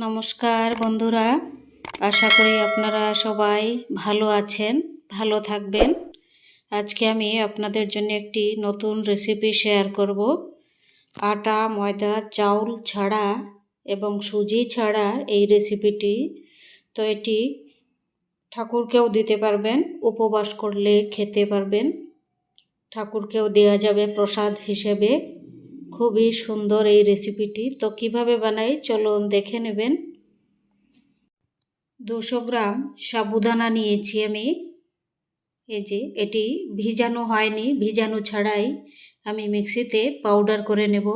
নমস্কার বন্ধুরা। আশা করি আপনারা সবাই ভালো আছেন, ভালো থাকবেন। আজকে আমি আপনাদের জন্য একটি নতুন রেসিপি শেয়ার করব। আটা, ময়দা, চাউল ছাড়া এবং সুজি ছাড়া এই রেসিপিটি তো এটি ঠাকুরকেও দিতে পারবেন, উপবাস করলে খেতে পারবেন। ঠাকুরকেও দেওয়া যাবে প্রসাদ হিসেবে। খুবই সুন্দর এই রেসিপিটি তো কীভাবে বানাই? চলুন দেখে নেবেন। দুশো গ্রাম সাবুদানা নিয়েছি আমি। এই যে, এটি ভিজানো হয়নি, ভিজানো ছাড়াই আমি মিক্সিতে পাউডার করে নেব।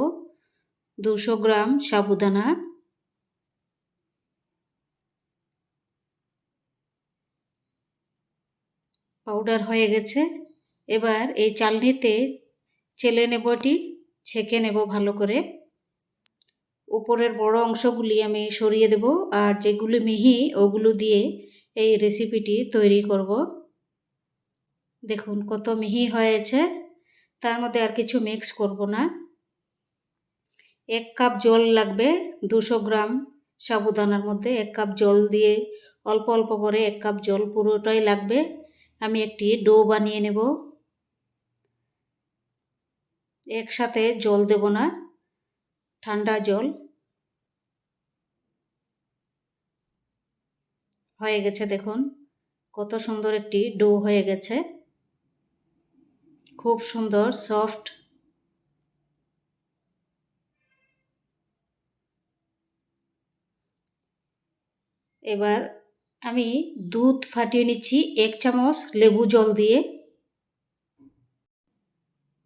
দুশো গ্রাম সাবুদানা। পাউডার হয়ে গেছে। এবার এই চালনিতে চেলে নেব এটি। ছেঁকে নেব ভালো করে। উপরের বড় অংশগুলি আমি সরিয়ে দেব আর যেগুলি মিহি, ওগুলো দিয়ে এই রেসিপিটি তৈরি করব। দেখুন কত মিহি হয়েছে, তার মধ্যে আর কিছু মিক্স করব না। এক কাপ জল লাগবে দুশো গ্রাম সাবুদানার মধ্যে, এক কাপ জল দিয়ে অল্প অল্প করে এক কাপ জল পুরোটাই লাগবে। আমি একটি ডো বানিয়ে নেব। একসাথে জল দেব না। ঠান্ডা জল। হয়ে গেছে দেখুন, কত সুন্দর একটি ডো হয়ে গেছে। খুব সুন্দর, সফট। এবার আমি দুধ ফাটিয়ে নিচ্ছি, এক চামচ লেবু জল দিয়ে।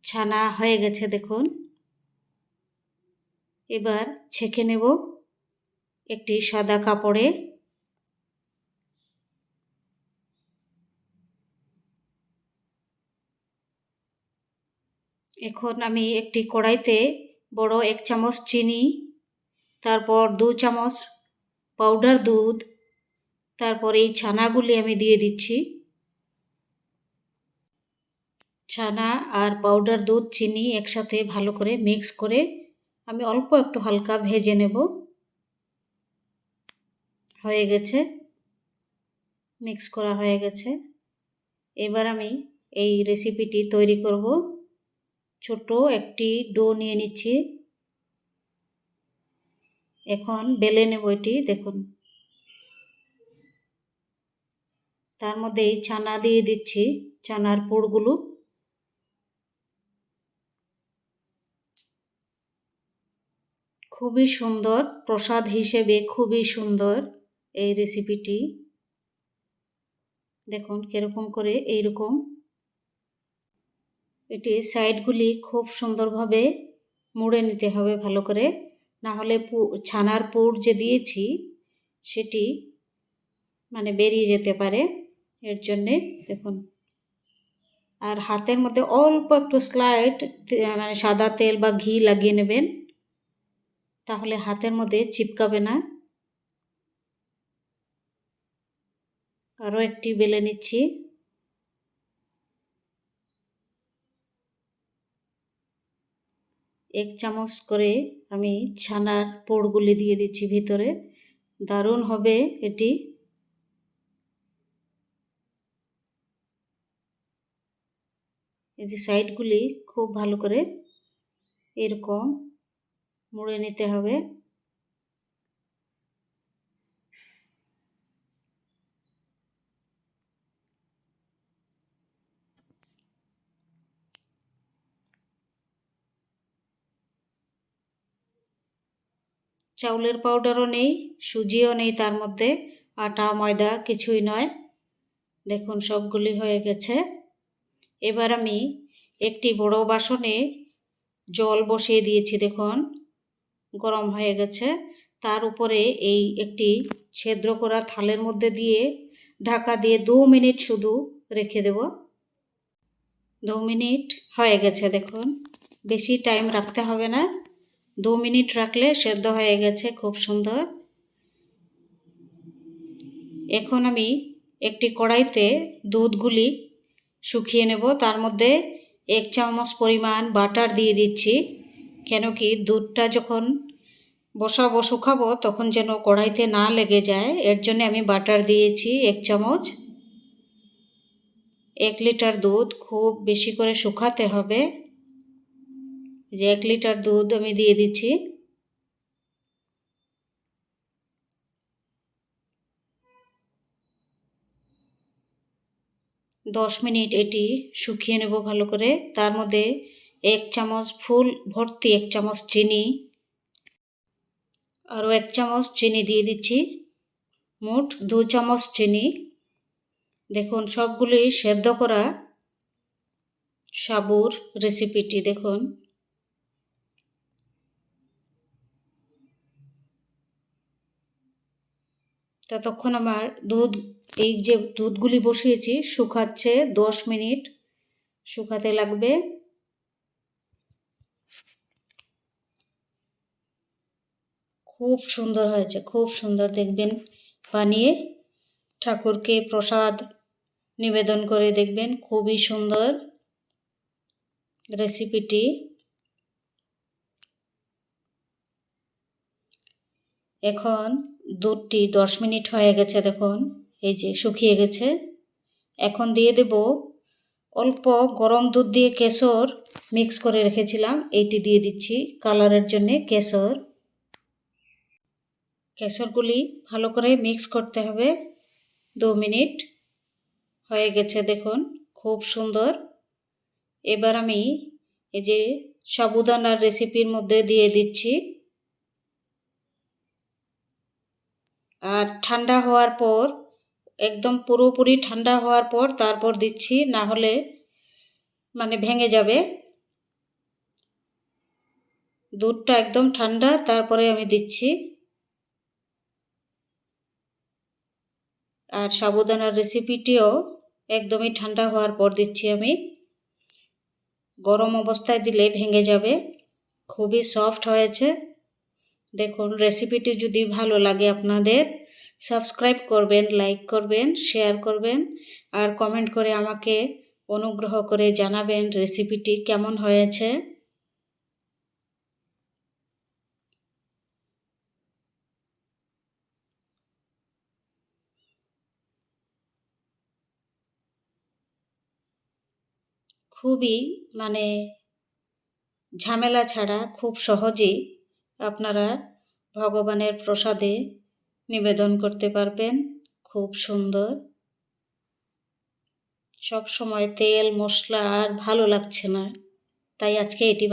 ছানা হয়ে গেছে দেখুন। এবার ছেঁকে নেব একটি সাদা কাপড়ে। এখন আমি একটি কড়াইতে বড় এক চামচ চিনি, তারপর দু চামচ পাউডার দুধ, তারপর এই ছানাগুলি আমি দিয়ে দিচ্ছি। ছানা আর পাউডার দুধ, চিনি একসাথে ভালো করে মিক্স করে আমি অল্প একটু হালকা ভেজে নেব। হয়ে গেছে। মিক্স করা হয়ে গেছে। এবার আমি এই রেসিপিটি তৈরি করব। ছোট একটি ডো নিয়ে নিচ্ছি। এখন বেলে নেব এটি, দেখুন। তার মধ্যে এই ছানা দিয়ে দিচ্ছি, ছানার পুরগুলো। খুবই সুন্দর, প্রসাদ হিসেবে খুবই সুন্দর এই রেসিপিটি দেখুন কীরকম করে এইরকম। এটি সাইডগুলি খুব সুন্দরভাবে মুড়ে নিতে হবে ভালো করে। না হলে ছানার পুর যে দিয়েছি, সেটি মানে বেরিয়ে যেতে পারে। এর জন্যে দেখুন। আর হাতের মধ্যে অল্প একটু স্লাইড মানে সাদা তেল বা ঘি লাগিয়ে নেবেন। তাহলে হাতের মধ্যে চিপকাবে না। আরও একটি বেলে নিচ্ছি। এক চামচ করে আমি ছানার পোড়গুলি দিয়ে দিচ্ছি ভিতরে। দারুণ হবে এটি। এই যে সাইডগুলি খুব ভালো করে এরকম মুড়ে নিতে হবে। চাউলের পাউডারও নেই, সুজিও নেই তার মধ্যে, আটা, ময়দা কিছুই নয়। দেখুন সবগুলি হয়ে গেছে। এবার আমি একটি বড় বাসনে জল বসিয়ে দিয়েছি, দেখুন। গরম হয়ে গেছে। তার উপরে এই একটি ছেদ্র করা থালের মধ্যে দিয়ে ঢাকা দিয়ে দু মিনিট শুধু রেখে দেব। দু মিনিট হয়ে গেছে দেখুন। বেশি টাইম রাখতে হবে না। দু মিনিট রাখলে সেদ্ধ হয়ে গেছে খুব সুন্দর। এখন আমি একটি কড়াইতে দুধগুলি শুকিয়ে নেব। তার মধ্যে এক চামচ পরিমাণ বাটার দিয়ে দিচ্ছি। কেন কি দুধটা যখন বসাবো, শুকাবো, তখন যেন কড়াইতে না লেগে যায়। এর জন্য আমি বাটার দিয়েছি এক চামচ। এক লিটার দুধ খুব বেশি করে শুকাতে হবে। যে এক লিটার দুধ আমি দিয়ে দিচ্ছি। দশ মিনিট এটি শুকিয়ে নেব ভালো করে। তার মধ্যে এক চামচ ফুল, ভর্তি এক চামচ চিনি। আরও এক চামচ চিনি দিয়ে দিচ্ছি। মোট দু চামচ চিনি। দেখুন, সবগুলি সেদ্ধ করা সাবুর রেসিপিটি, দেখুন। ততক্ষণ আমার দুধ, এই যে দুধগুলি বসিয়েছি, শুকাচ্ছে দশ মিনিট। শুকাতে লাগবে। খুব সুন্দর হয়েছে, খুব সুন্দর দেখবেন। বানিয়ে ঠাকুরকে প্রসাদ নিবেদন করে দেখবেন, খুবই সুন্দর রেসিপিটি। এখন দুধটি দশ মিনিট হয়ে গেছে দেখুন, এই যে শুকিয়ে গেছে। এখন দিয়ে দেব অল্প গরম দুধ দিয়ে কেশর মিক্স করে রেখেছিলাম, এইটি দিয়ে দিচ্ছি কালারের জন্যে কেশর। কেশরগুলি ভালো করে মিক্স করতে হবে। দু মিনিট। হয়ে গেছে দেখুন, খুব সুন্দর। এবার আমি এই যে সাবুদানার রেসিপির মধ্যে দিয়ে দিচ্ছি। আর ঠান্ডা হওয়ার পর, একদম পুরোপুরি ঠান্ডা হওয়ার পর তারপর দিচ্ছি, না হলে মানে ভেঙে যাবে। দুধটা একদম ঠান্ডা, তারপরে আমি দিচ্ছি। আর সাবুদানার রেসিপিটিও একদমই ঠান্ডা হওয়ার পর দিচ্ছি আমি। গরম অবস্থায় দিলে ভেঙে যাবে। খুবই সফট হয়েছে। দেখুন রেসিপিটি যদি ভালো লাগে আপনাদের সাবস্ক্রাইব করবেন লাইক করবেন শেয়ার করবেন, আর কমেন্ট করে আমাকে অনুগ্রহ করে জানাবেন রেসিপিটি কেমন হয়েছে। খুবই মানে ঝামেলা ছাড়া খুব সহজেই আপনারা ভগবানের প্রসাদে নিবেদন করতে পারবেন। খুব সুন্দর। সব সময় তেল, মশলা আর ভালো লাগছে না। তাই আজকে এটি